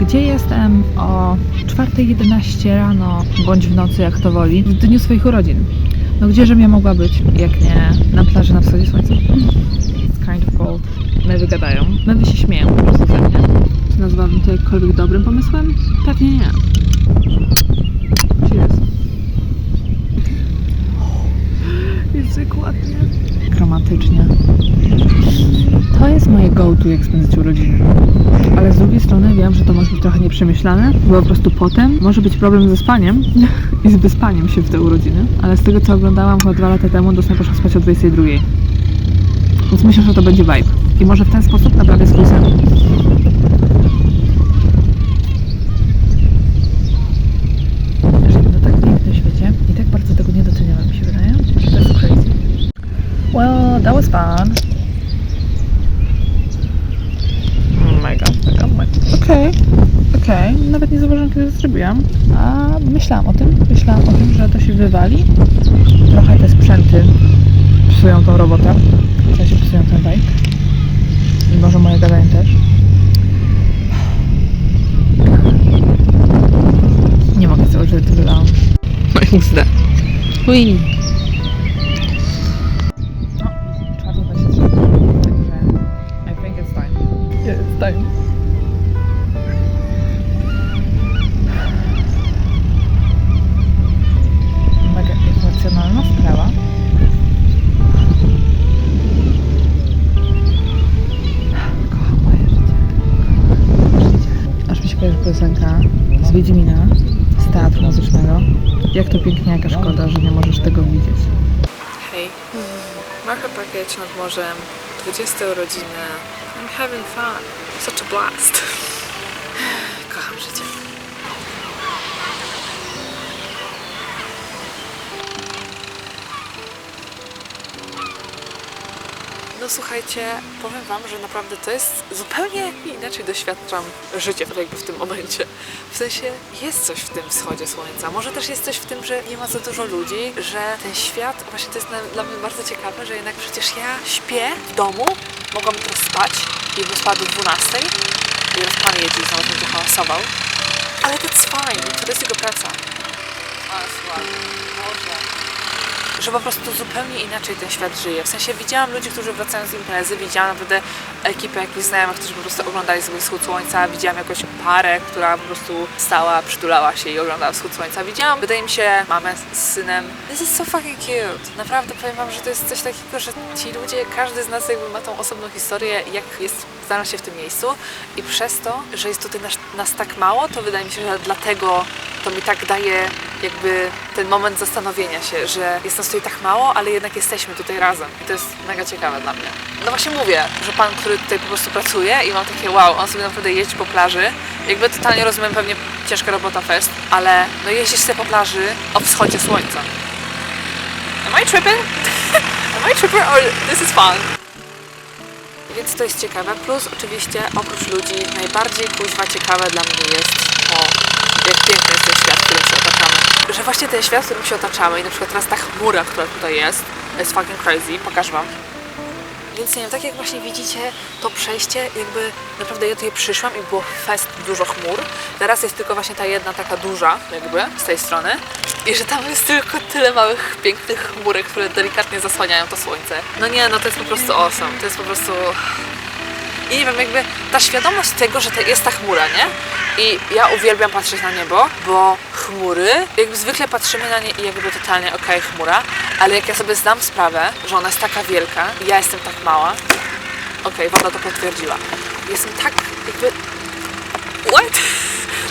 Gdzie jestem o 4.11 rano, bądź w nocy, jak to woli, w dniu swoich urodzin. No gdzieżem ja mogła być, jak nie na plaży na wschodzie słońca? It's kind of cold. Mewy gadają. Mewy się śmieją po prostu ze mnie. Czy nazwałabym to jakkolwiek dobrym pomysłem? Pewnie nie. Cheers. Jest ładnie. Romantycznie. To jest moje go-to, jak spędzić urodziny. Ale z drugiej strony wiem, że to może być trochę nieprzemyślane, bo po prostu potem może być problem ze spaniem i z wyspaniem się w te urodziny. Ale z tego, co oglądałam chyba dwa lata temu, dosłownie poszłam spać o 22. Więc myślę, że to będzie vibe. I może w ten sposób naprawię swój sen. Żyjemy na tak pięknym świecie i tak bardzo tego nie doceniamy, mi się wydaje, że to jest crazy. Was fun. Mega, mega, mega. Okej, okej. Nawet nie zauważyłam, kiedy to zrobiłam. A myślałam o tym, myślałam o tym, że to się wywali. Trochę te sprzęty psują tą robotę. W sensie psują ten vibe. I może moje gadanie też. Nie mogę założyć, że to wylałam. No i źle. Ui. Z Wiedźmina, z teatru muzycznego. Jak to pięknie, jaka szkoda, że nie możesz tego widzieć. Hej. Marka Package nad morzem, 20 urodziny. I'm having fun. Such a blast. Słuchajcie, powiem wam, że naprawdę to jest zupełnie inaczej doświadczam życia jakby w tym momencie. W sensie jest coś w tym wschodzie słońca. Może też jest coś w tym, że nie ma za dużo ludzi, że ten świat, właśnie to jest dla mnie bardzo ciekawe, że jednak przecież ja śpię w domu, mogłam teraz spać i bym do 12 i teraz pan jedzie i znowu będzie hałasował. Ale jest fajne, to jest jego praca. Ale słuchaj, Boże że po prostu zupełnie inaczej ten świat żyje. W sensie widziałam ludzi, którzy wracają z imprezy, widziałam naprawdę ekipę jakichś znajomych, którzy po prostu oglądali sobie wschód słońca, widziałam jakąś parę, która po prostu stała, przytulała się i oglądała wschód słońca. Widziałam, wydaje mi się, mamę z synem. This is so fucking cute. Naprawdę powiem wam, że to jest coś takiego, że ci ludzie, każdy z nas jakby ma tą osobną historię, jak jest, znalazł się w tym miejscu i przez to, że jest tutaj nas, nas tak mało, to wydaje mi się, że dlatego to mi tak daje jakby ten moment zastanowienia się, że jest nas tutaj tak mało, ale jednak jesteśmy tutaj razem. I to jest mega ciekawe dla mnie. No właśnie mówię, że pan, który tutaj po prostu pracuje i mam takie wow, on sobie naprawdę jeździ po plaży. Jakby totalnie rozumiem pewnie ciężka robota fest, ale no jeździsz sobie po plaży o wschodzie słońca. Am I tripping? Am I tripping or this is fun? Więc to jest ciekawe. Plus oczywiście oprócz ludzi najbardziej kuźwa ciekawe dla mnie jest to, jak piękny jest ten świat, którym się otaczamy. Że właśnie ten świat, którym się otaczamy i na przykład teraz ta chmura, która tutaj jest, jest fucking crazy. Pokażę wam. Więc nie wiem, tak jak właśnie widzicie, to przejście jakby naprawdę ja tutaj przyszłam i było fest dużo chmur. Teraz jest tylko właśnie ta jedna taka duża jakby z tej strony. I że tam jest tylko tyle małych, pięknych chmurek, które delikatnie zasłaniają to słońce. No nie, no to jest po prostu awesome. To jest po prostu... I nie wiem, jakby ta świadomość tego, że to jest ta chmura, nie? I ja uwielbiam patrzeć na niebo, bo chmury, jakby zwykle patrzymy na nie i jakby totalnie okej, chmura, ale jak ja sobie zdam sprawę, że ona jest taka wielka ja jestem tak mała, okej, woda to potwierdziła. Jestem tak jakby... What?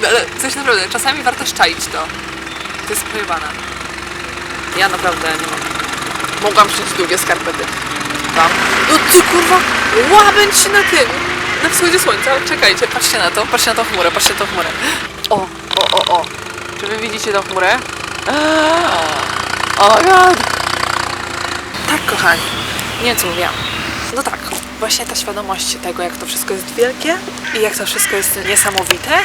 No ale coś naprawdę, czasami warto szczaić to. To jest pojebane. Ja naprawdę nie. Mogłam przyjąć długie skarpety. No co kurwa? Łabędź na tym! Na wschodzie słońca. Czekajcie, patrzcie na to, patrzcie na tą chmurę, patrzcie na tą chmurę. O, o, o, o. Czy wy widzicie tą chmurę? Eee. Oh god! Tak, kochani. Nie wiem, co mówiłam. No tak, właśnie ta świadomość tego, jak to wszystko jest wielkie i jak to wszystko jest niesamowite,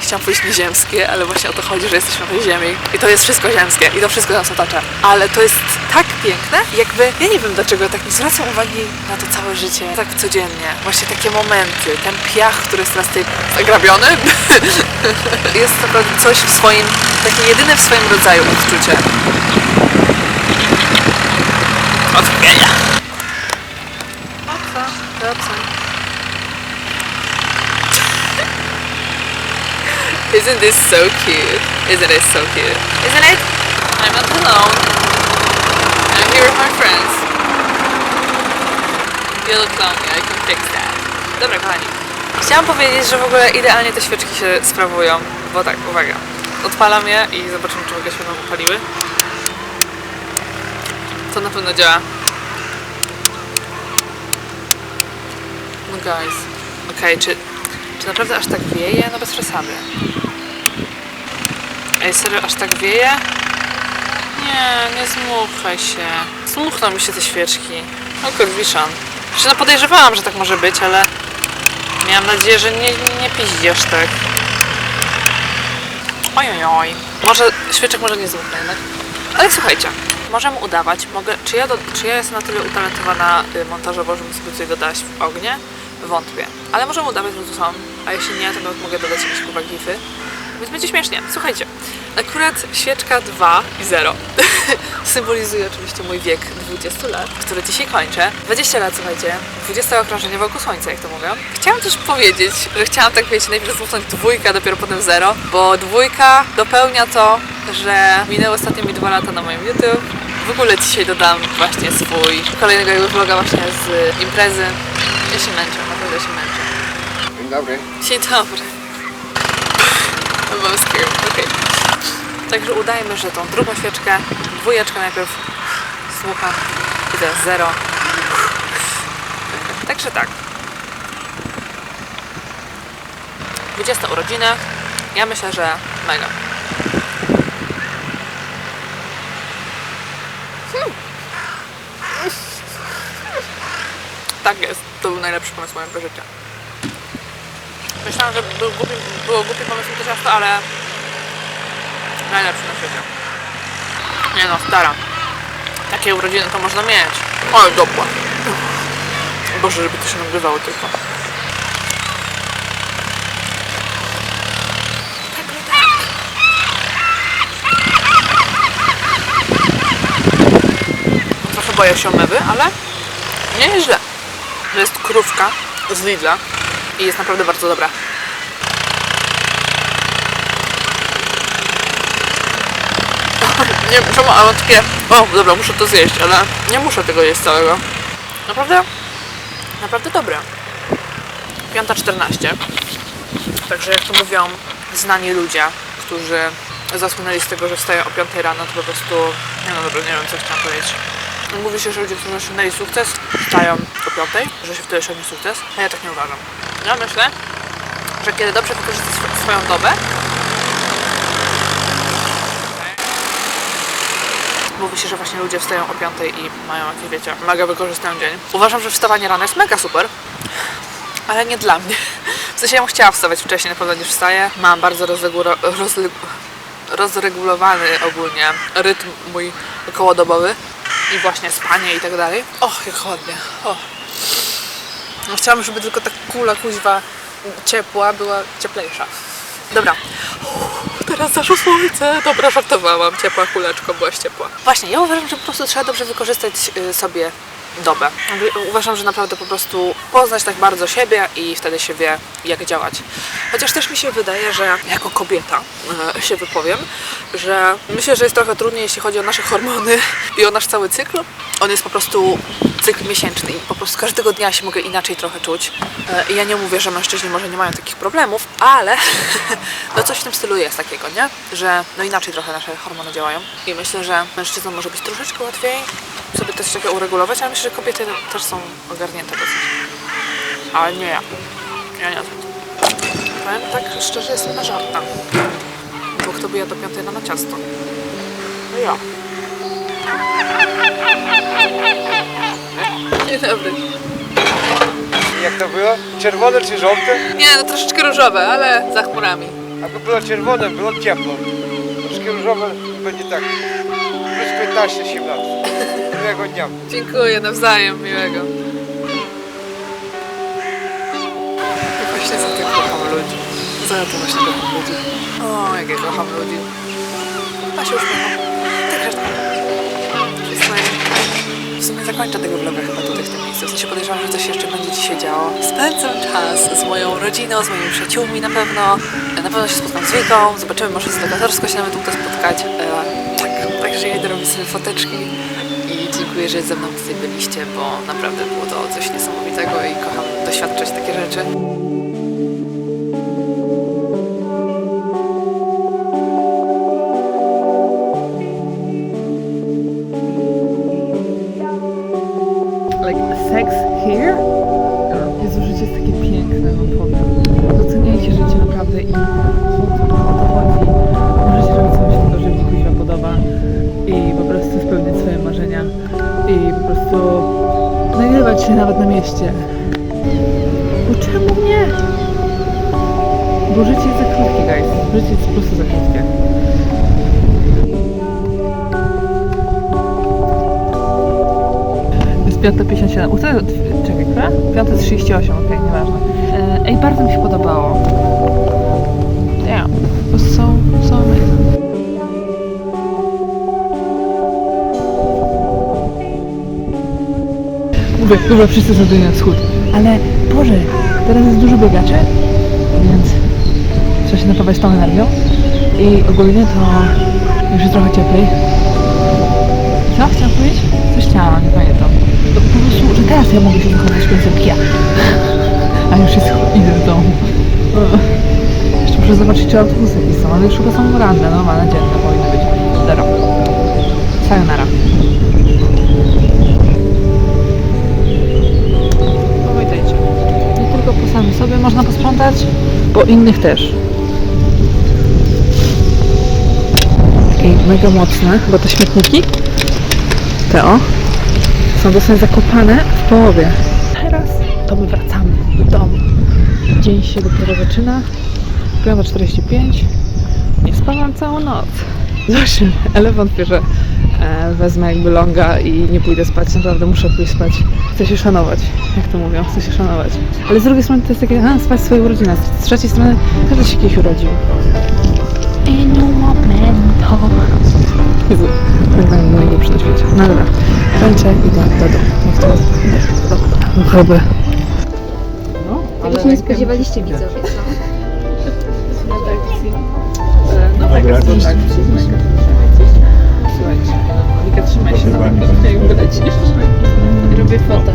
chciałam powiedzieć nieziemskie, ale właśnie o to chodzi, że jesteśmy tej ziemi i to jest wszystko ziemskie i to wszystko nas otacza. Ale to jest tak piękne, jakby, ja nie wiem dlaczego tak nie zwracam uwagi na to całe życie, tak codziennie. Właśnie takie momenty, ten piach, który jest teraz tutaj zagrabiony, jest naprawdę coś w swoim, takie jedyne w swoim rodzaju odczucie. Odmienia. Opa, dobrze. Isn't this so cute? Isn't it so cute? Isn't it? I'm not alone. I'm here with my friends. You look lonely, I can fix that. Dobra, kochani. Chciałam powiedzieć, że w ogóle idealnie te świeczki się sprawują, bo tak, uwaga. Odpalam je i zobaczymy, czy w ogóle się nam upaliły. To na pewno działa. No guys. Okej, czy, czy naprawdę aż tak wieje? No bez przesady. Ej, serio, aż tak wieje? Nie, nie zmuchaj się. Zmuchną mi się te świeczki. O kurwiszan. Znaczy, no podejrzewałam, że tak może być, ale miałam nadzieję, że nie, nie piździesz tak. Oj, oj, oj. Może świeczek może nie zmuchnę jednak. Ale słuchajcie, możemy udawać. Mogę, czy, ja do, czy ja jestem na tyle utalentowana y, montażowo, żebym sobie tutaj dodać w ognie? Wątpię. Ale możemy udawać, że tu są. A jeśli nie, to nawet mogę dodać jakieś chyba gify. Więc będzie śmiesznie. Słuchajcie, akurat świeczka 2 i 0 symbolizuje oczywiście mój wiek 20 lat, który dzisiaj kończę. 20 lat, słuchajcie, 20 okrążenie wokół słońca, jak to mówią. Chciałam też powiedzieć, że chciałam tak, wiecie, najpierw zmuchnąć dwójka, dopiero potem 0, bo dwójka dopełnia to, że minęły ostatnie mi dwa lata na moim YouTube. W ogóle dzisiaj dodam właśnie swój kolejnego jakby vloga właśnie z imprezy. Ja się męczę, naprawdę się męczę. Dzień dobry. Dzień dobry. Mam scared. okej. Także udajmy, że tą drugą świeczkę, dwójeczkę najpierw słucham i teraz zero. Także tak. 20 urodziny. Ja myślę, że mega. Tak jest. To był najlepszy pomysł mojego życia. Myślałam, że był głupi, było głupie pomysł to ciasto, ale najlepszy na świecie. Nie no, stara. Takie urodziny to można mieć. Oj, dobra. Boże, żeby to się nagrywało tylko. Trochę boję się mewy, ale nie jest źle. To jest krówka z Lidla i jest naprawdę bardzo dobra. Nie, czemu, ale takie, o dobra, muszę to zjeść, ale nie muszę tego jeść całego. Naprawdę, naprawdę dobre. 5.14. Także jak to mówią znani ludzie, którzy zasłynęli z tego, że wstają o 5 rano, to po prostu, nie no dobra, nie wiem co chciałam powiedzieć. Mówi się, że ludzie, którzy osiągnęli sukces, wstają o 5, że się wtedy osiągnie sukces, a ja tak nie uważam. Ja myślę, że kiedy dobrze wykorzystasz sw- swoją dobę, mówi się, że właśnie ludzie wstają o 5 i mają jakieś, wiecie, mega wykorzystają dzień. Uważam, że wstawanie rano jest mega super, ale nie dla mnie. W sensie ja bym chciała wstawać wcześniej, na pewno niż wstaję. Mam bardzo rozregulowany ogólnie rytm mój okołodobowy i właśnie spanie i tak dalej. Och, jak chłodnie. Och. No, chciałam, żeby tylko ta kula kuźwa ciepła była cieplejsza. Dobra. Teraz zaszło słońce. Dobra, żartowałam. Ciepła kuleczko, byłaś ciepła. Właśnie, ja uważam, że po prostu trzeba dobrze wykorzystać y, sobie dobę. Jakby Uważam, że naprawdę po prostu poznać tak bardzo siebie i wtedy się wie, jak działać. Chociaż też mi się wydaje, że jako kobieta e, się wypowiem, że myślę, że jest trochę trudniej, jeśli chodzi o nasze hormony i o nasz cały cykl. On jest po prostu cykl miesięczny i po prostu każdego dnia się mogę inaczej trochę czuć. E, I ja nie mówię, że mężczyźni może nie mają takich problemów, ale no coś w tym stylu jest takiego, nie? Że no inaczej trochę nasze hormony działają. I myślę, że mężczyznom może być troszeczkę łatwiej sobie coś takiego uregulować, ale myślę, że kobiety też są ogarnięte dosyć. Ale nie ja. Ja nie Powiem tak szczerze, jestem na żarta. Bo kto by jadł do piątej rano ciasto? No ja. Dzień dobry. Jak to było? Czerwone czy żółte? Nie, no troszeczkę różowe, ale za chmurami. Jakby było czerwone, było ciepło. Troszkę różowe będzie tak. Plus 15-17. Miłego dnia. Dziękuję, nawzajem, miłego. Właśnie za to kocham ludzi. Za to właśnie kocham ludzi. O, jak ja kocham ludzi. A się uśmiecham. Tak każdy. W sumie zakończę tego vloga chyba tutaj w tym miejscu. W sensie podejrzewam, że coś jeszcze będzie dzisiaj działo. Spędzam czas z moją rodziną, z moimi przyjaciółmi na pewno. Na pewno się spotkam z Wiką. Zobaczymy, może z lokatorsko się nawet uda spotkać. E, tak, także ja idę robić sobie foteczki. I dziękuję, że ze mną tutaj byliście, bo naprawdę było to coś niesamowitego i kocham doświadczać takie rzeczy. Jezu, życie jest takie piękne, no powiem. Doceniajcie życie naprawdę i o to chodzi. Możecie robić coś tego, że mi się podoba i po prostu spełniać swoje marzenia i po prostu nagrywać się nawet na mieście. Bo czemu nie? Bo życie jest za krótkie, guys. Życie jest po prostu za krótkie. Jest 5.57. U którego? Czekaj, która? 5.38, okej, nieważne. E, Ej, bardzo mi się podobało. Damn. It was so, so amazing. Mówię, dobra, wszyscy zrobili na wschód. Ale, Boże, teraz jest dużo biegaczy, więc trzeba się napawać tą energią. I ogólnie to już jest trochę cieplej. Co chciałam powiedzieć? Coś chciałam, nie pamiętam. No, po prostu, że teraz ja mogę się zachować jak ja. A już jest idę do domu. Jeszcze muszę zobaczyć, czy autobusy są, ale już chyba są ranne, normalne, dzienne powinny być. Zero. Sayonara. Pamiętajcie, nie tylko po samym sobie można posprzątać, po innych też. Takie mega mocne, bo te śmietniki te o, są dosłownie zakopane w połowie. Teraz to my wracamy do domu. Dzień się dopiero zaczyna. 5.45. Nie spałam całą noc. Zobaczymy, ale wątpię, że e, wezmę jakby longa i nie pójdę spać. Naprawdę muszę pójść spać. Chcę się szanować, jak to mówią, chcę się szanować. Ale z drugiej strony to jest takie, a, spać swoją urodzinę. Z trzeciej strony każdy się kiedyś urodził. In momento. Jezu, tak na mnie nie przy na świecie. No dobra, kończę, idę do domu. Niech to idę do groby. No, Tego się nie spodziewaliście widzowie, co? No mega tak. Słuchajcie, Wika trzymaj się na mnie, jak wylecisz. Robię fotę.